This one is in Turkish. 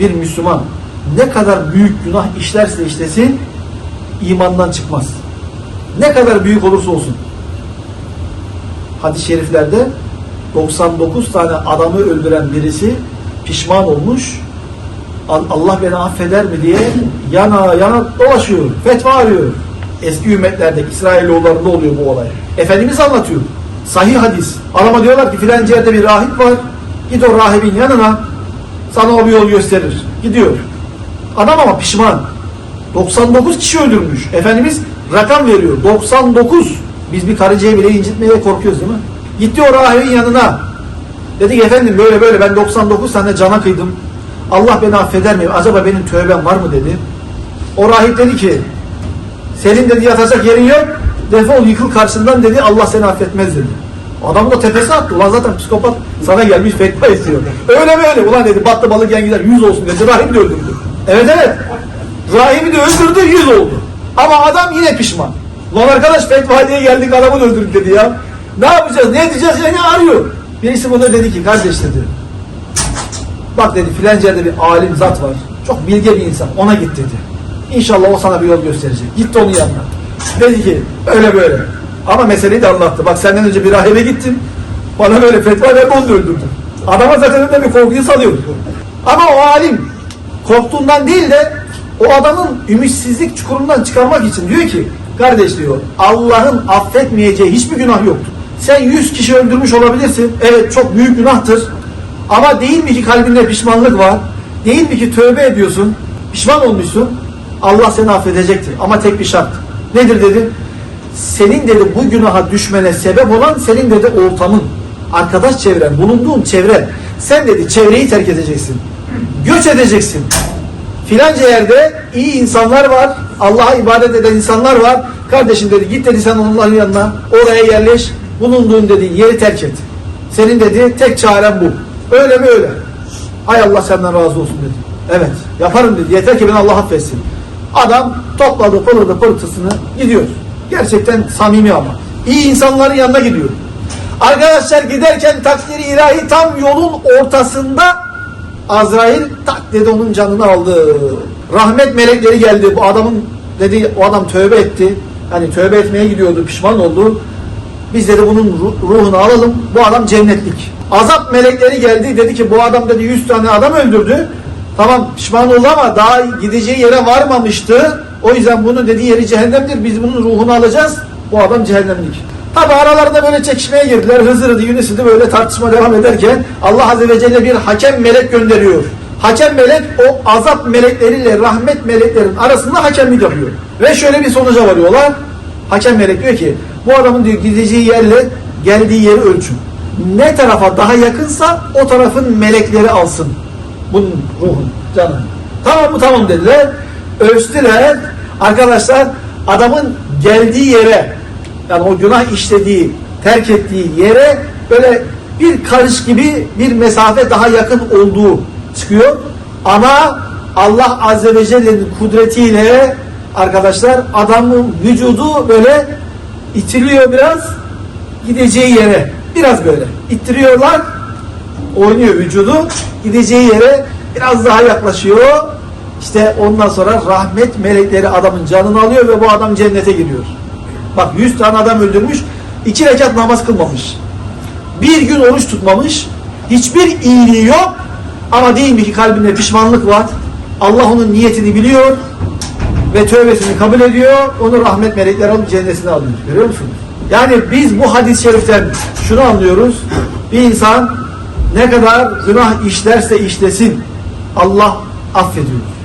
bir Müslüman ne kadar büyük günah işlerse işlesin imandan çıkmaz. Ne kadar büyük olursa olsun. Hadis-i şeriflerde 99 tane adamı öldüren birisi pişman olmuş. Al- Allah beni affeder mi diye yana yana dolaşıyor. Fetva arıyor. Eski ümmetlerde İsrailoğullarında oluyor bu olay. Efendimiz anlatıyor. Sahih hadis. Adama diyorlar ki filanca yerde bir rahip var. Git o rahibin yanına sana o bir yol gösterir. Gidiyor. Adam ama pişman. 99 kişi öldürmüş. Efendimiz rakam veriyor. 99. Biz bir karıncayı bile incitmeye korkuyoruz değil mi? Gitti o rahibin yanına. Dedi ki efendim böyle böyle ben 99 tane cana kıydım. Allah beni affeder mi? Acaba benim tövbem var mı dedi. O rahip dedi ki senin dedi yatacak yerin yok. Defol yıkıl karşından dedi. Allah seni affetmez dedi. Adamın da tepesi attı. Ulan zaten psikopat sana gelmiş fetva istiyor. Öyle böyle. Ulan dedi battı balık yan gider. Yüz olsun dedi. Rahip de öldürdü. Evet evet. Rahibi de öldürdü. Yüz oldu. Ama adam yine pişman. Lan arkadaş fetva diye geldik adamı da öldürdük dedi ya. Ne yapacağız? Ne edeceğiz? Yani arıyor. Birisi buna dedi ki kardeş dedi. Bak dedi filanca bir alim zat var. Çok bilge bir insan. Ona git dedi. İnşallah o sana bir yol gösterecek. Gitti onun yanına. Dedi ki öyle böyle. Ama meseleyi de anlattı. Bak senden önce bir rahibe gittim. Bana böyle fetva verdi onu öldürdü. Adama zaten önünde bir korkuyu salıyor. Ama o alim korktuğundan değil de o adamın ümitsizlik çukurundan çıkarmak için diyor ki kardeş diyor Allah'ın affetmeyeceği hiçbir günah yoktur. Sen 100 kişi öldürmüş olabilirsin. Evet çok büyük günahtır. Ama değil mi ki kalbinde pişmanlık var? Değil mi ki tövbe ediyorsun? Pişman olmuşsun. Allah seni affedecektir. Ama tek bir şart. Nedir dedi? Senin dedi bu günaha düşmene sebep olan senin dedi ortamın, arkadaş çevren, bulunduğun çevre. Sen dedi çevreyi terk edeceksin. Göç edeceksin. Filanca yerde iyi insanlar var. Allah'a ibadet eden insanlar var. Kardeşim dedi git dedi sen onların yanına. Oraya yerleş. Bulunduğun dedi yeri terk et. Senin dedi tek çaren bu. Öyle mi öyle? Ay Allah senden razı olsun dedi. Evet yaparım dedi. Yeter ki beni Allah affetsin. Adam topladı pırıldı pırtısını gidiyor. Gerçekten samimi ama. İyi insanların yanına gidiyor. Arkadaşlar giderken takdiri ilahi tam yolun ortasında Azrail tak dedi onun canını aldı. Rahmet melekleri geldi. Bu adamın dedi o adam tövbe etti. Hani tövbe etmeye gidiyordu, pişman oldu. Biz dedi bunun ru- ruhunu alalım. Bu adam cennetlik. Azap melekleri geldi. Dedi ki bu adam dedi 100 tane adam öldürdü. Tamam pişman oldu ama daha gideceği yere varmamıştı. O yüzden bunun dediği yeri cehennemdir. Biz bunun ruhunu alacağız. Bu adam cehennemlik. Tabi aralarında böyle çekişmeye girdiler. Hızır'dı, Yunus'u böyle tartışma devam ederken Allah Azze ve Celle bir hakem melek gönderiyor. Hakem melek o azap melekleriyle rahmet meleklerin arasında hakemlik yapıyor. Ve şöyle bir sonuca varıyorlar. Hakem melek diyor ki bu adamın diyor gideceği yerle geldiği yeri ölçün. Ne tarafa daha yakınsa o tarafın melekleri alsın. Bunun ruhun, canını. Tamam mı tamam dediler. Ölçtüler. Arkadaşlar adamın geldiği yere yani o günah işlediği, terk ettiği yere böyle bir karış gibi bir mesafe daha yakın olduğu çıkıyor. Ama Allah Azze ve Celle'nin kudretiyle arkadaşlar adamın vücudu böyle itiliyor biraz gideceği yere. Biraz böyle ittiriyorlar oynuyor vücudu gideceği yere biraz daha yaklaşıyor. İşte ondan sonra rahmet melekleri adamın canını alıyor ve bu adam cennete giriyor. Bak 100 tane adam öldürmüş, iki rekat namaz kılmamış. Bir gün oruç tutmamış, hiçbir iyiliği yok ama değil mi ki kalbinde pişmanlık var. Allah onun niyetini biliyor ve tövbesini kabul ediyor. Onu rahmet melekleri alıp cennetine alıyor. Görüyor musunuz? Yani biz bu hadis-i şeriften şunu anlıyoruz. Bir insan ne kadar günah işlerse işlesin Allah affediyor.